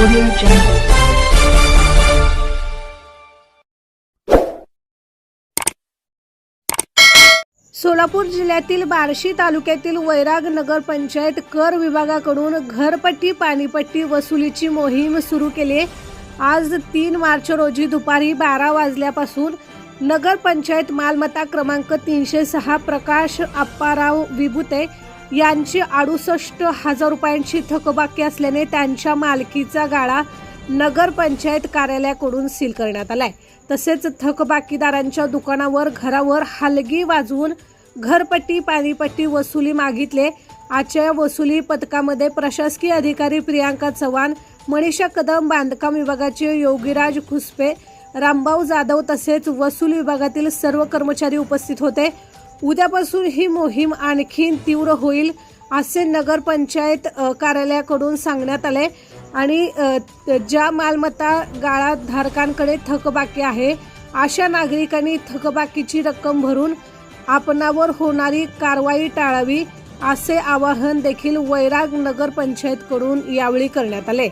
Audio Jungle. Solapur जिल्ह्यातील बार्शी तालुक्यातील वैराग नगर पंचायत कर विभागाकडून घरपट्टी पाणीपट्टी वसुलीची मोहीम सुरू केली आहे. आज तीन मार्च रोजी दुपारी बारा वाजल्यापासून नगर पंचायत मालमत्ता क्रमांक तीनशे सहा प्रकाश आप्पाराव विभुते यांची अडुसष्ट हजार रुपयांची थकबाकी असल्याने त्यांच्या मालकीचा गाळा नगरपंचायत कार्यालयाकडून सील करण्यात आलाय. तसेच थकबाकीदारांच्या दुकानावर घरावर हलगी वाजवून घरपट्टी पाणीपट्टी वसुली मागितले. आजच्या वसुली पथकामध्ये प्रशासकीय अधिकारी प्रियांका चव्हाण मनीषा कदम बांधकाम विभागाचे योगीराज खुसपे रामभाऊ जाधव तसेच वसूल विभागातील सर्व कर्मचारी उपस्थित होते. उद्यापासून ही मोहीम आणखीन तीव्र होईल असे नगरपंचायत कार्यालयाकडून सांगण्यात आले आणि ज्या मालमत्ता गाळा धारकांकडे थकबाकी आहे अशा नागरिकांनी थकबाकीची रक्कम भरून आपणावर होणारी कारवाई टाळावी असे आवाहन देखील वैराग नगरपंचायतकडून यावेळी करण्यात आले